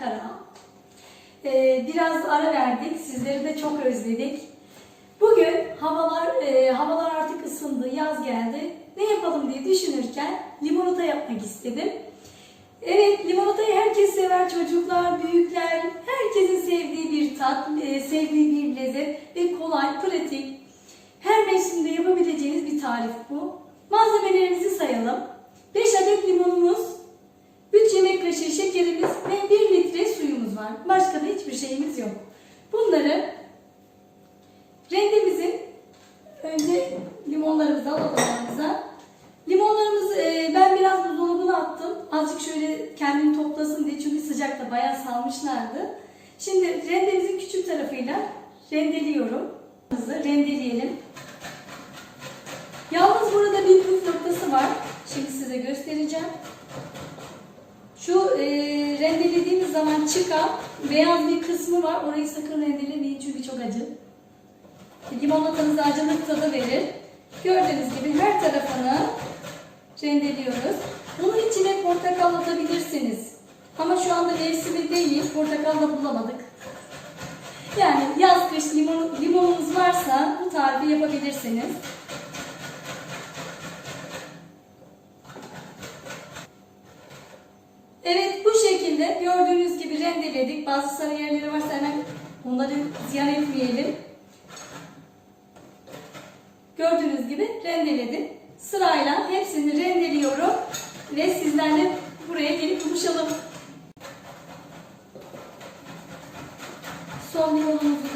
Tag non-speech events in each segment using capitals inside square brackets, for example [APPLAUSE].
Kara. Ee, biraz ara verdik. Sizleri de çok özledik. Bugün havalar e, havalar artık ısındı, yaz geldi. Ne yapalım diye düşünürken limonata yapmak istedim. Evet, limonatayı herkes sever. Çocuklar, büyükler, herkesin sevdiği bir tat, e, sevdiği bir lezzet ve kolay, pratik. Her mevsimde yapabileceğiniz bir tarif bu. Malzemelerimizi sayalım. 5 adet limonumuz, 3 yemek kaşığı şekerimiz ve 1 litre suyumuz var. Başka da hiçbir şeyimiz yok. Bunları rendemizin önce limonlarımızı alalım yanımıza. Limonlarımızı e, ben biraz buzdolabına attım. Azıcık şöyle kendini toplasın diye çünkü sıcakta bayağı salmışlardı. Şimdi rendemizin küçük tarafıyla rendeliyorum. Rendeleyelim. Yalnız burada bir püf noktası var. Şimdi size göstereceğim. Şu e, rendelediğimiz zaman çıkan beyaz bir kısmı var. Orayı sakın rendelemeyin çünkü çok acı. Limonatanıza acılık tadı verir. Gördüğünüz gibi her tarafını rendeliyoruz. Bunun içine portakal atabilirsiniz. Ama şu anda mevsimi değil. Portakal da bulamadık. Yani yaz kış limon, limonunuz varsa bu tarifi yapabilirsiniz. Evet bu şekilde gördüğünüz gibi rendeledik. Bazı sarı yerleri varsa hemen onları ziyan etmeyelim. Gördüğünüz gibi rendeledim. Sırayla hepsini rendeliyorum ve sizlerle buraya gelip buluşalım. Son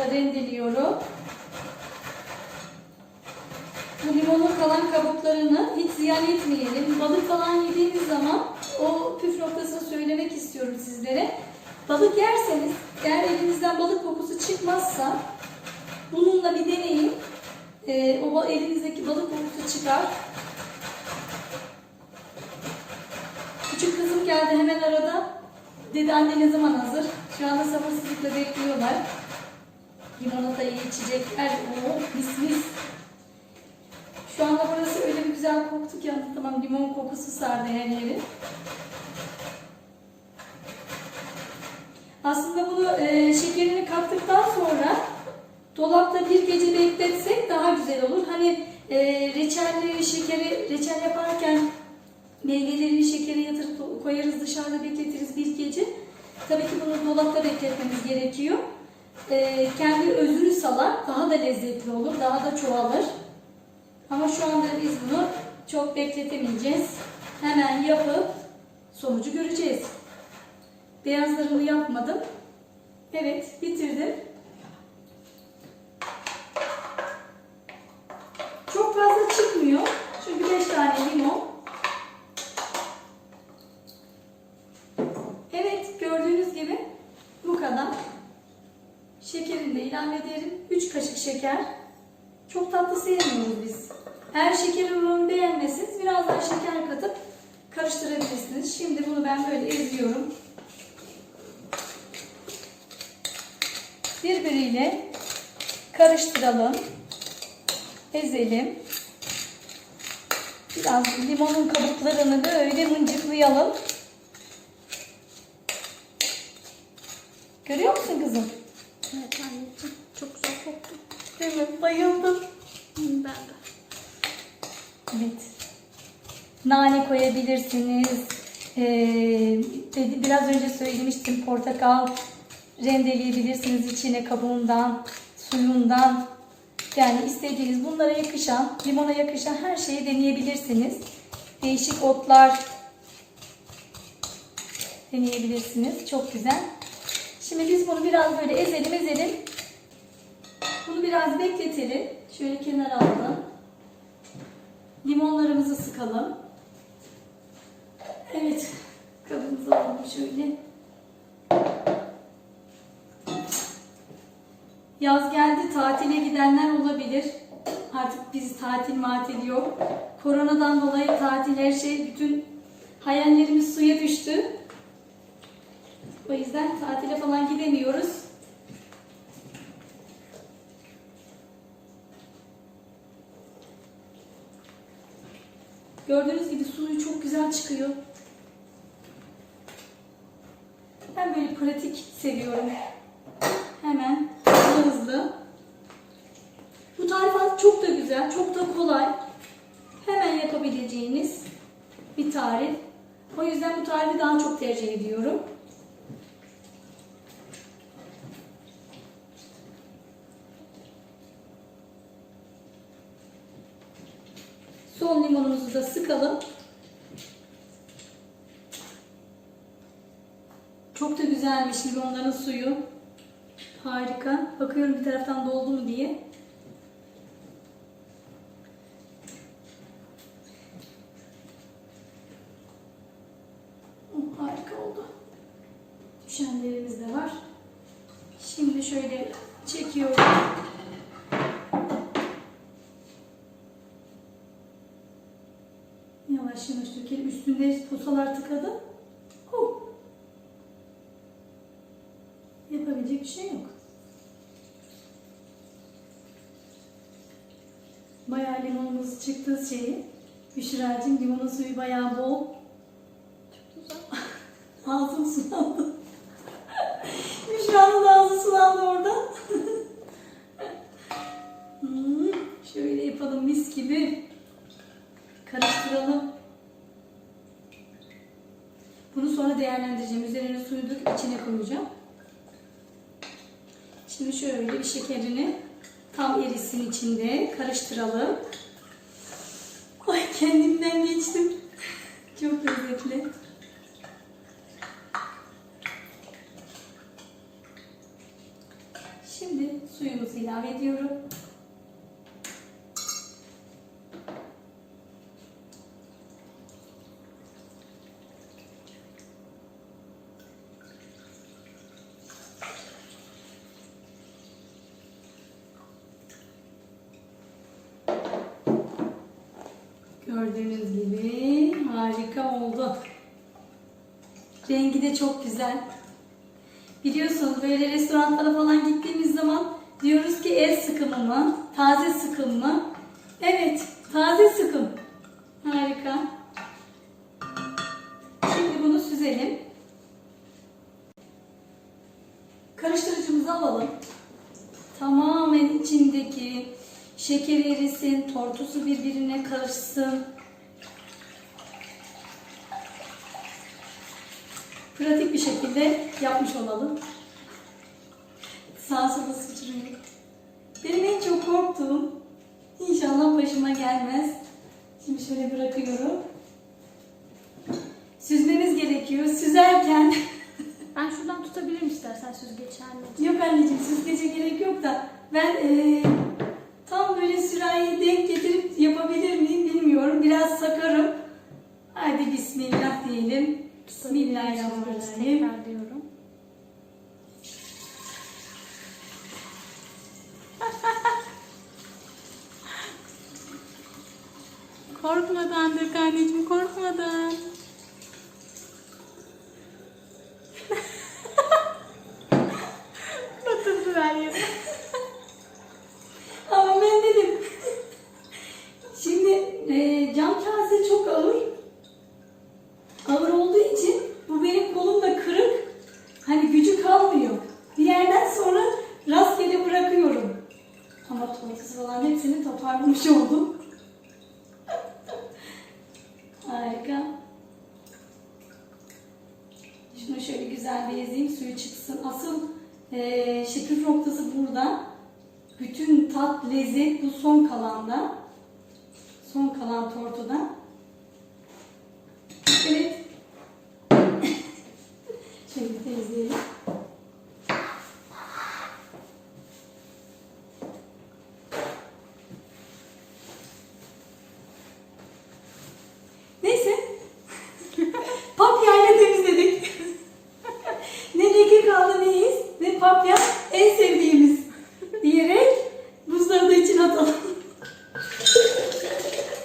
limonumuzu da rendeliyorum. Bu limonun kalan kabuklarını hiç ziyan etmeyelim. Balık falan yediğiniz zaman o püf noktasını söylemek istiyorum sizlere. Balık yerseniz eğer elinizden balık kokusu çıkmazsa bununla bir deneyin. Ee, o elinizdeki balık kokusu çıkar. Küçük kızım geldi hemen arada. Dedi anne ne zaman hazır? Şu anda sabırsızlıkla bekliyorlar. Limonatayı içecekler. Oo, mis mis. Şu anda burası öyle bir güzel koktu ki anlatamam. Limon kokusu sardı her yeri. Aslında bunu e, şekerini kattıktan sonra dolapta bir gece bekletsek daha güzel olur. Hani e, reçelleri, şekeri, reçel yaparken meyveleri şekere yatırıp koyarız dışarıda bekletiriz bir gece. Tabii ki bunu dolapta bekletmemiz gerekiyor. E, kendi özünü salar, daha da lezzetli olur, daha da çoğalır. Ama şu anda biz bunu çok bekletemeyeceğiz. Hemen yapıp sonucu göreceğiz. Beyazlarımı yapmadım. Evet, bitirdim. Çok fazla çıkmıyor. Çünkü 5 tane limon. Evet, gördüğünüz gibi bu kadar. Şekerini de ilave ederim. 3 kaşık şeker. Çok tatlı sevmiyoruz biz. Eğer şeker oranını beğenmezseniz biraz daha şeker katıp karıştırabilirsiniz. Şimdi bunu ben böyle eziyorum. Birbiriyle karıştıralım. Ezelim. Biraz limonun kabuklarını böyle mıncıklayalım. Görüyor musun kızım? Evet anneciğim. Çok güzel koktu. Evet, bayıldım. Ben de. Evet. Nane koyabilirsiniz. Ee, biraz önce söylemiştim portakal rendeleyebilirsiniz içine kabuğundan, suyundan. Yani istediğiniz bunlara yakışan, limona yakışan her şeyi deneyebilirsiniz. Değişik otlar deneyebilirsiniz. Çok güzel. Şimdi biz bunu biraz böyle ezelim ezelim. Bunu biraz bekletelim. Şöyle kenara alalım. Limonlarımızı sıkalım. Evet. Kabımızı alalım şöyle. Yaz geldi. Tatile gidenler olabilir. Artık biz tatil matil yok. Koronadan dolayı tatil her şey bütün hayallerimiz suya düştü. O yüzden tatile falan gidemiyoruz. Gördüğünüz gibi suyu çok güzel çıkıyor. Ben böyle pratik seviyorum. Hemen hızlı. Bu tarif çok da güzel, çok da kolay. Hemen yapabileceğiniz bir tarif. O yüzden bu tarifi daha çok tercih ediyorum. Son limonumuzu da sıkalım. Çok da güzelmiş limonların suyu. Harika. Bakıyorum bir taraftan doldu mu diye. Oh, harika oldu. Düşenlerimiz de var. Şimdi şöyle çekiyorum. Üstünde posalar tıkadı. Oh. Yapabilecek bir şey yok. Bayağı limonumuz çıktı şeyi. Büşra'cığım limonun suyu bayağı bol. Çok güzel. [LAUGHS] Ağzım sulandı. [LAUGHS] Büşra'nın ağzı sulandı orada. [LAUGHS] Hmm, Şöyle yapalım mis gibi. Karıştıralım. Bunu sonra değerlendireceğim. Üzerine suyu döküp içine koyacağım. Şimdi şöyle bir şekerini tam erisin içinde karıştıralım. Ay kendimden geçtim. [LAUGHS] Çok lezzetli. Şimdi suyumuzu ilave ediyorum. Gördüğünüz gibi harika oldu. Rengi de çok güzel. Biliyorsunuz böyle restoranlara falan gittiğimiz zaman diyoruz ki el sıkımı mı, taze sıkım mı? Evet, taze sıkım. Harika. Şimdi bunu süzelim. Karıştırıcımızı alalım. Şeker erisin, tortusu birbirine karışsın. pratik bir şekilde yapmış olalım. Sağa sola sıçrıyor. Benim en çok korktuğum inşallah başıma gelmez. Şimdi şöyle bırakıyorum. Süzmemiz gerekiyor. Süzerken [LAUGHS] Ben şuradan tutabilirim istersen süzgeç anneciğim. yok anneciğim süzgece gerek yok da ben eee, tam böyle sürahiyi denk getirip yapabilir miyim bilmiyorum. Biraz sakarım. Hadi bismillah diyelim. Bismillahirrahmanirrahim. Tekrar diyorum. korkmadan dök anneciğim korkmadan. Batırdı her yeri. Ama ben dedim. Şimdi e, cam kase çok ağır. Ağır olduğu için bu benim kolum da kırık. Hani gücü kalmıyor. Bir yerden sonra rastgele bırakıyorum. Ama tortusu falan hepsini toparlamış oldum. Harika. Şunu şöyle güzel suyu çıksın. Asıl e, şekil noktası burada. Bütün tat, lezzet bu son kalanda. Son kalan tortuda. Evet. [COUGHS] Şöyle temizleyelim. Neyse. Papyayla temizledik. ne leke kaldı ne iz ne papya en sevdiğimiz diyerek buzları da içine atalım.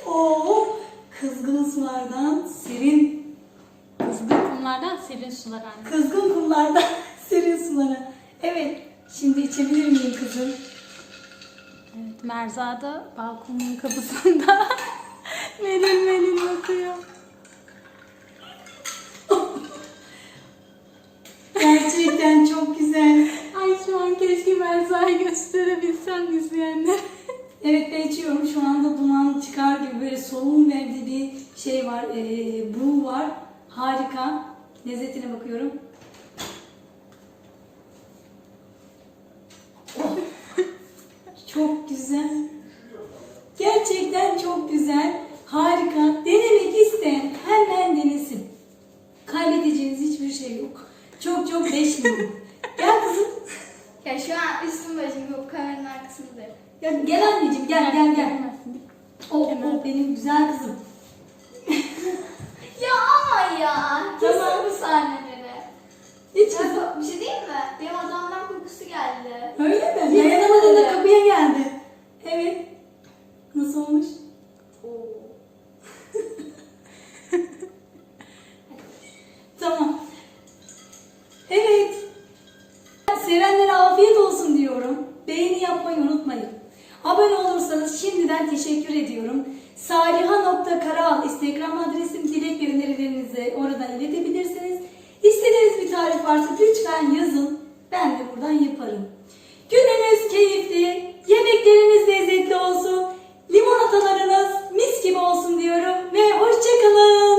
Oo, kızgın sulardan serin, Kızgın kumlardan serin sular anne. kızgın kumlardan [LAUGHS] serin sulara. Evet, şimdi içebilir miyim kızım? Evet, Merza da balkonun kapısında [LAUGHS] melil melil bakıyor. Yani Berza'yı gösterebilsen izleyenler. Evet ben içiyorum. Şu anda duman çıkar gibi böyle solun verdiği bir şey var. Ee, bu var. Harika. Lezzetine bakıyorum. [LAUGHS] Çok güzel. Gerçekten çok güzel. Harika. Denemek isteyen hemen denesin. Kaybedeceğiniz hiçbir şey yok. Çok çok beşmiyorum. Gel kızım. Ya şu an üstüm başım yok kameranın arkasında. Ya gel anneciğim gel gel gel. Gelmezsin. Oh, oh benim güzel kızım. Ya ama ya. Kesin Sahneleri. Hiç. Ya, bir şey değil mi? Benim adamdan kokusu geldi. Öyle mi? Yemin Dayanamadın da ederim. kapıya geldi. Evet. Nasıl olmuş? [LAUGHS] Tamam. Evet. Sevenlere afiyet olsun diyorum. Beğeni yapmayı unutmayın. Abone olursanız şimdiden teşekkür ediyorum. Saliha.karal Instagram adresim dilek ve önerilerinizi oradan iletebilirsiniz. İstediğiniz bir tarif varsa lütfen yazın. Ben de buradan yaparım. Gününüz keyifli, yemekleriniz lezzetli olsun, limonatalarınız mis gibi olsun diyorum ve hoşçakalın.